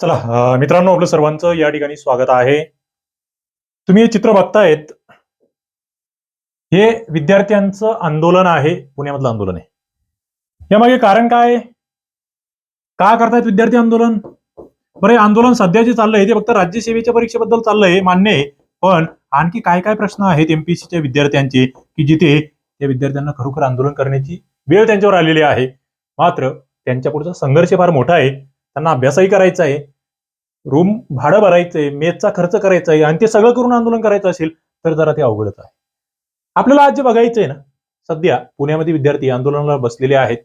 चला मित्रांनो आपलं सर्वांचं या ठिकाणी स्वागत आहे. तुम्ही हे चित्र बघतायत. हे विद्यार्थ्यांचं आंदोलन आहे पुण्यामधलं आंदोलन आहे. यामागे कारण काय? का करतायत विद्यार्थी आंदोलन? बरं हे आंदोलन सध्या जे चाललंय ते फक्त राज्यसेवेच्या परीक्षेबद्दल चाललंय मान्य आहे. पण आणखी काय काय प्रश्न आहेत एमपीएससीच्या विद्यार्थ्यांचे की जिथे त्या विद्यार्थ्यांना खरोखर आंदोलन करण्याची वेळ त्यांच्यावर आलेली आहे? मात्र त्यांच्या पुढचा संघर्ष फार मोठा आहे. त्यांना अभ्यासही करायचा आहे. रूम भाडं भरायचंय मेसचा खर्च करायचा आहे आणि ते सगळं करून आंदोलन करायचं असेल तर जरा ते अवघडच आहे. आपल्याला आज जे बघायचंय ना सध्या पुण्यामध्ये विद्यार्थी आंदोलनाला बसलेले आहेत.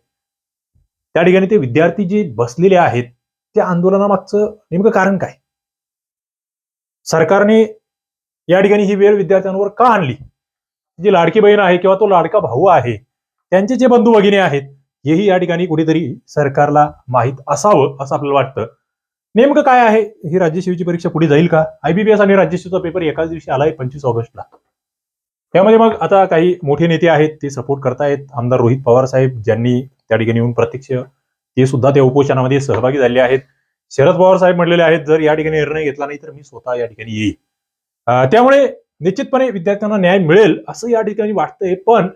त्या ठिकाणी ते विद्यार्थी जे बसलेले आहेत त्या आंदोलनामागचं नेमकं कारण काय? सरकारने या ठिकाणी ही वेळ विद्यार्थ्यांवर का आणली? जी लाडकी बहीण आहे किंवा तो लाडका भाऊ आहे त्यांचे जे बंधू भगिनी आहेत हेही या ठिकाणी कुठेतरी सरकारला माहीत असावं असं आपल्याला वाटतं. नेमकं काय आहे? ही राज्यसेवेची परीक्षा पुढे जाईल का? आयबीपीएस आणि राज्यसेवेचा पेपर एकाच दिवशी आलाय पंचवीस ऑगस्टला. त्यामध्ये मग आता काही मोठे नेते आहेत ते सपोर्ट करतायत. आमदार रोहित पवार साहेब ज्यांनी त्या ठिकाणी येऊन प्रत्यक्ष ते सुद्धा त्या उपोषणामध्ये सहभागी झाले आहेत. शरद पवार साहेब म्हणलेले आहेत जर या ठिकाणी निर्णय घेतला नाही तर मी स्वतः या ठिकाणी येईल त्यामुळे निश्चितपणे विद्यार्थ्यांना न्याय मिळेल असं या ठिकाणी वाटतंय. पण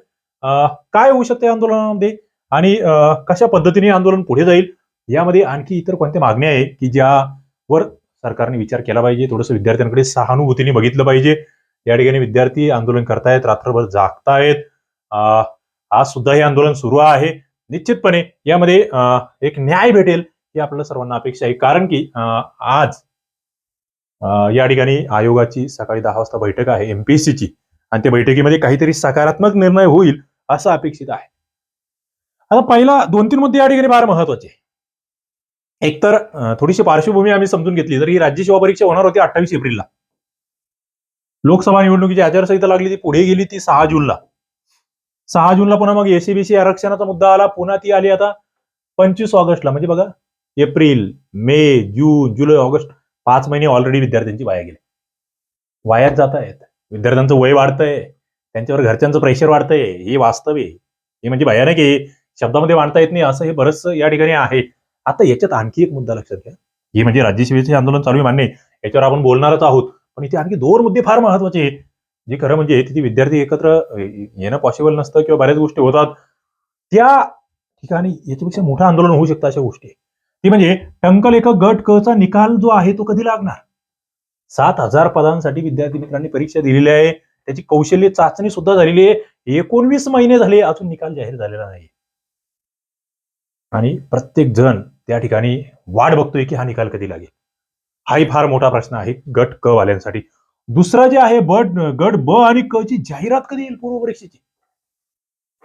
काय होऊ शकते आंदोलनामध्ये? आणि कशा पद्धतीने आंदोलन पुढे जाईल यामध्ये आणखी इतर कोणत्या मागण्या आहे की ज्यावर सरकारने विचार केला पाहिजे? थोडंसं विद्यार्थ्यांकडे सहानुभूतीने बघितलं पाहिजे. या ठिकाणी विद्यार्थी आंदोलन करतायत रात्रभर जागतायत. अं, आज सुद्धा हे आंदोलन सुरू आहे. निश्चितपणे यामध्ये एक न्याय भेटेल ही आपल्याला सर्वांना अपेक्षा आहे. कारण की आज या ठिकाणी आयोगाची सकाळी दहा वाजता बैठक आहे एमपीएससीची आणि त्या बैठकीमध्ये काहीतरी सकारात्मक निर्णय होईल असं अपेक्षित आहे. आता पहिला दोन तीन मुद्दे या ठिकाणी फार महत्त्वाचे एकतर तर थोडीशी पार्श्वभूमी आम्ही समजून घेतली. तर ही राज्यसेवा परीक्षा होणार होती अठ्ठावीस एप्रिलला. लोकसभा निवडणुकीची आचारसंहिता लागली ती पुढे गेली ती सहा जूनला. सहा जूनला पुन्हा मग एसीबीसी आरक्षणाचा मुद्दा आला पुन्हा ती आली आता पंचवीस ऑगस्टला. म्हणजे बघा एप्रिल मे जून जुलै ऑगस्ट पाच महिने ऑलरेडी विद्यार्थ्यांची वाया गेले. वायात जात आहेत विद्यार्थ्यांचं वय वाढतंय. त्यांच्यावर घरच्यांचं प्रेशर वाढतंय. हे वास्तव आहे. हे म्हणजे भयानक आहे. शब्दामध्ये मांडता येत नाही असं हे बरंच या ठिकाणी आहे. आता याच्यात आणखी एक मुद्दा लक्षात घ्या. हे म्हणजे राज्यसेवेचे आंदोलन चालू आहे मान्य याच्यावर आपण बोलणारच आहोत. पण इथे आणखी दोन मुद्दे फार महत्त्वाचे आहेत. जे खरं म्हणजे तिथे विद्यार्थी एकत्र येणं पॉसिबल नसतं किंवा बऱ्याच गोष्टी होतात. त्या ठिकाणी याच्यापेक्षा मोठं आंदोलन होऊ शकतं अशा गोष्टी ती म्हणजे टंकल एका गट क चा निकाल जो आहे तो कधी लागणार? सात हजार पदांसाठी विद्यार्थी मित्रांनी परीक्षा दिलेली आहे. त्याची कौशल्य चाचणी सुद्धा झालेली आहे. एकोणवीस महिने झाले अजून निकाल जाहीर झालेला नाही. आणि प्रत्येक जण त्या ठिकाणी वाट बघतोय की हा निकाल कधी लागेल? हाही फार मोठा प्रश्न आहे गट क वाल्यांसाठी. दुसरा जे आहे बट गट ब आणि क ची जाहिरात कधी येईल पूर्व परीक्षेची?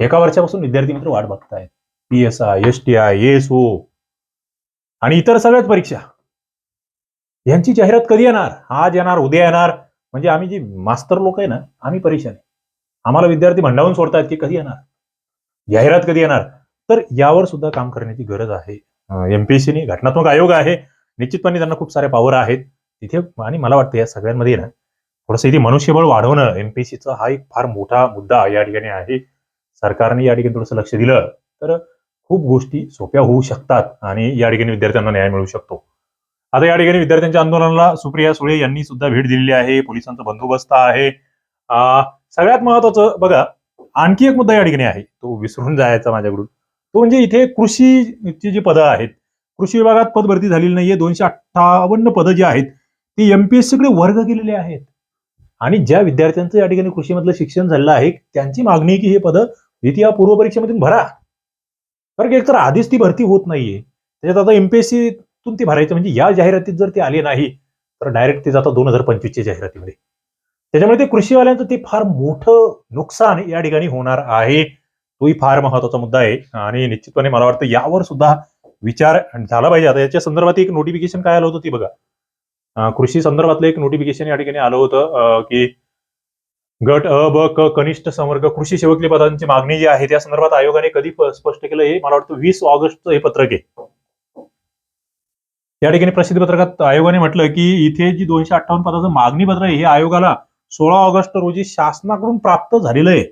एका वर्षापासून विद्यार्थी मित्र वाट बघतायत. P S I S T I S O आणि इतर सगळ्याच परीक्षा. यांची जाहिरात कधी येणार? आज येणार उद्या येणार? म्हणजे आम्ही जी मास्तर लोक आहे ना आम्ही परीक्षा आहे आम्हाला विद्यार्थी भंडावून सोडतायत की कधी येणार? जाहिरात कधी येणार? तर यावर सुद्धा काम करण्याची गरज आहे. एमपीएससीने घटनात्मक आयोग आहे. निश्चितपणे त्यांना खूप सारे पॉवर आहेत. तिथे आणि मला वाटतं या सगळ्यांमध्ये ना थोडंसं इथे मनुष्यबळ वाढवणं एमपीएससीचा हा एक फार मोठा मुद्दा या ठिकाणी आहे. सरकारने या ठिकाणी थोडंसं लक्ष दिलं तर खूप गोष्टी सोप्या होऊ शकतात आणि या ठिकाणी विद्यार्थ्यांना न्याय मिळू शकतो. आता या ठिकाणी विद्यार्थ्यांच्या आंदोलनाला सुप्रिया सुळे यांनी सुद्धा भेट दिलेली आहे. पोलिसांचा बंदोबस्त आहे. सगळ्यात महत्वाचं बघा आणखी एक मुद्दा या ठिकाणी आहे. तो विसरून जायचा माझ्याकडून. तो म्हणजे इथे कृषीची जी पदं आहेत कृषी विभागात पद भरती झालेली नाहीये दोनशे अठ्ठावन्न पदं जी आहेत ती एमपीएससी कडे वर्ग केलेली आहेत. आणि ज्या विद्यार्थ्यांचं या ठिकाणी कृषीमधलं शिक्षण झालेलं आहे त्यांची मागणी की हे पदं द्वितीय पूर्व परीक्षेमधून भरा. कारण की एकतर आधीच ती भरती होत नाहीये. त्याच्यात आता एमपीएससी तून ती भरायचं म्हणजे या जाहिरातीत जर ते आले नाही तर डायरेक्ट ते जातात दोन हजार पंचवीसच्या जाहिरातीमध्ये. त्याच्यामुळे ते कृषीवाल्यांचं ते फार मोठं नुकसान या ठिकाणी होणार आहे. तोही फार महत्त्वाचा मुद्दा आहे. आणि निश्चितपणे मला वाटतं यावर सुद्धा विचार झाला पाहिजे. आता याच्या संदर्भात एक नोटिफिकेशन काय आलं होतं ती बघा. कृषी संदर्भातलं एक नोटिफिकेशन या ठिकाणी आलं होतं की गट अ ब क कनिष्ठ संवर्ग कृषी सेवकली पदांची मागणी जी आहे त्या संदर्भात आयोगाने कधी स्पष्ट केलं? हे मला वाटतं वीस ऑगस्टचं हे पत्रक आहे. या ठिकाणी प्रसिद्धी पत्रकात आयोगाने म्हटलं की इथे जी दोनशे अठ्ठावन्न पदाचं मागणी पत्र आहे हे आयोगाला सोळा ऑगस्ट रोजी शासनाकडून प्राप्त झालेलं आहे.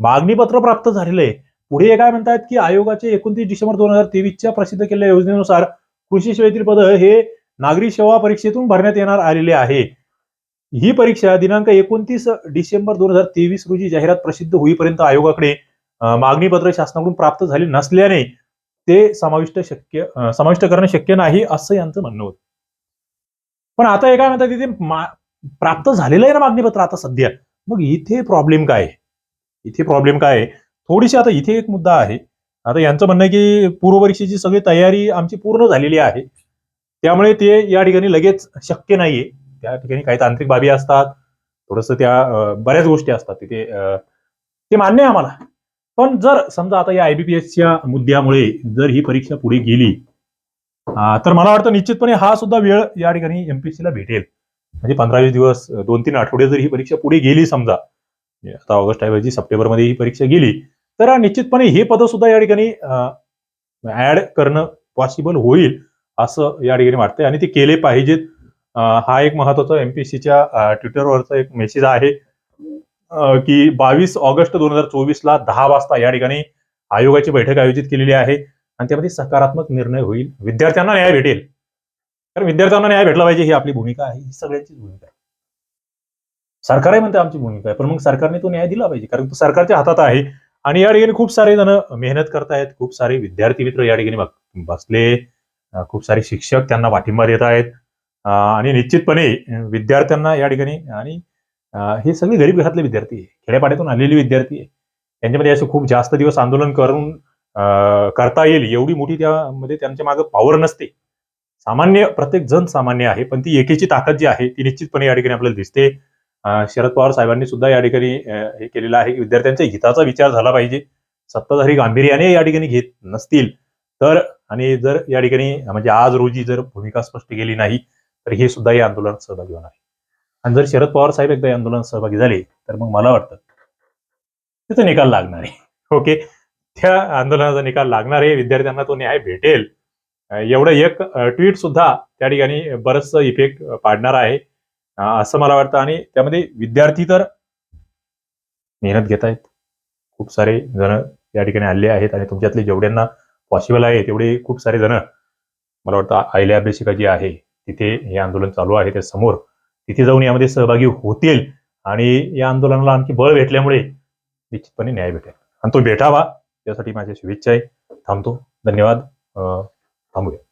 मागणी पत्र प्राप्त झालेलं आहे. पुढे हे काय म्हणतात की आयोगाचे एकोणतीस डिसेंबर दोन हजार तेवीसच्या प्रसिद्ध केलेल्या योजनेनुसार कृषी सेवेतील पद हे नागरी सेवा परीक्षेतून भरण्यात येणार आलेले आहे. ही परीक्षा दिनांक एकोणतीस डिसेंबर दोन हजार तेवीस रोजी जाहिरात प्रसिद्ध होईपर्यंत आयोगाकडे मागणीपत्र मागणी पत्र शासनाकडून प्राप्त झाले नसल्याने ते समाविष्ट शक्य समाविष्ट करणं शक्य नाही असं यांचं म्हणणं होतं. पण आता हे काय म्हणतात तिथे मा- प्राप्त झालेलं आहे ना मागणी पत्र आता सध्या. मग इथे प्रॉब्लेम काय आहे? इथे प्रॉब्लेम काय आहे? थोडीशी आता इथे एक मुद्दा आहे. आता यांचं म्हणणं आहे की पूर्वपरीक्षेची सगळी तयारी आमची पूर्ण झालेली आहे. त्यामुळे ते या ठिकाणी लगेच शक्य नाहीये. त्या ठिकाणी काही तांत्रिक बाबी असतात. थोडस त्या बऱ्याच गोष्टी असतात तिथे ते मान्य आहे आम्हाला. पण जर समजा आता या आयबीपीएसच्या मुद्द्यामुळे जर ही परीक्षा पुढे गेली तर मला वाटतं निश्चितपणे हा सुद्धा वेळ या ठिकाणी एमपीएससीला भेटेल. म्हणजे पंधरा वीस दिवस दोन तीन आठवडे जर ही परीक्षा पुढे गेली समजा म्हणजे आता ऑगस्ट ऐवजी म्हणजे सप्टेंबरमध्ये ही परीक्षा गेली. तर निश्चितपणे हे पद सुद्धा या ठिकाणी ऍड करणं पॉसिबल होईल असं या ठिकाणी वाटतंय. आणि ते केले पाहिजेत. हा एक महत्त्वाचा एमपीएससीच्या ट्विटरवरचा एक मेसेज आहे की बावीस ऑगस्ट दोन हजार चोवीस ला दहा वाजता या ठिकाणी आयोगाची बैठक आयोजित केलेली आहे. आणि त्यामध्ये सकारात्मक निर्णय होईल. विद्यार्थ्यांना न्याय भेटेल. कारण विद्यार्थ्यांना न्याय भेटला पाहिजे ही आपली भूमिका आहे. ही सगळ्यांचीच भूमिका आहे. सरकारही म्हणते आमची भूमिका आहे पण मग सरकारने तो न्याय दिला पाहिजे कारण तो सरकारच्या हातात आहे. आणि या ठिकाणी खूप सारे जण मेहनत करतायत खूप सारे विद्यार्थी मित्र या ठिकाणी बसले खूप सारे शिक्षक त्यांना पाठिंबा देत आहेत. आणि निश्चितपणे विद्यार्थ्यांना या ठिकाणी आणि हे सगळे गरीब घरातले विद्यार्थी आहे खेड्यापाड्यातून आलेले विद्यार्थी आहे. त्यांच्यामध्ये असे खूप जास्त दिवस आंदोलन करून करता येईल एवढी मोठी त्यामध्ये त्यांच्या मागे पॉवर नसते. सामान्य प्रत्येक जण सामान्य आहे पण ती एकेची ताकद जी आहे ती निश्चितपणे या ठिकाणी आपल्याला दिसते. शरद पवार साहेबांनी सुद्धा या ठिकाणी हे केलेलं आहे की विद्यार्थ्यांच्या हिताचा विचार झाला पाहिजे. सत्ताधारी गांभीर्याने या ठिकाणी घेत नसतील तर आणि जर या ठिकाणी म्हणजे आज रोजी जर भूमिका स्पष्ट केली नाही तर हे सुद्धा या आंदोलनात सहभागी होणार आहे. आणि जर शरद पवार साहेब एकदा या आंदोलनात सहभागी झाले तर मग मला वाटतं त्याचा निकाल लागणार आहे. ओके? त्या आंदोलनाचा निकाल लागणार आहे. विद्यार्थ्यांना तो न्याय भेटेल. एवढं एक ट्विट सुद्धा त्या ठिकाणी बरंचसं इफेक्ट पाडणार आहे. असं मला वाटतं. आणि त्यामध्ये विद्यार्थी तर मेहनत घेत आहेत. खूप सारे जण या ठिकाणी आले आहेत आणि तुमच्यातले जेवढ्यांना पॉसिबल आहे तेवढे खूप सारे जण मला वाटतं आयल्या अभ्यासिका जी आहे तिथे हे आंदोलन चालू आहे त्या समोर. तिथे जाऊन यामध्ये सहभागी होतील आणि या आंदोलनाला आणखी बळ भेटल्यामुळे निश्चितपणे न्याय भेटेल. आणि तो भेटावा त्यासाठी माझ्या शुभेच्छा आहे. थांबतो. धन्यवाद. थांबूया.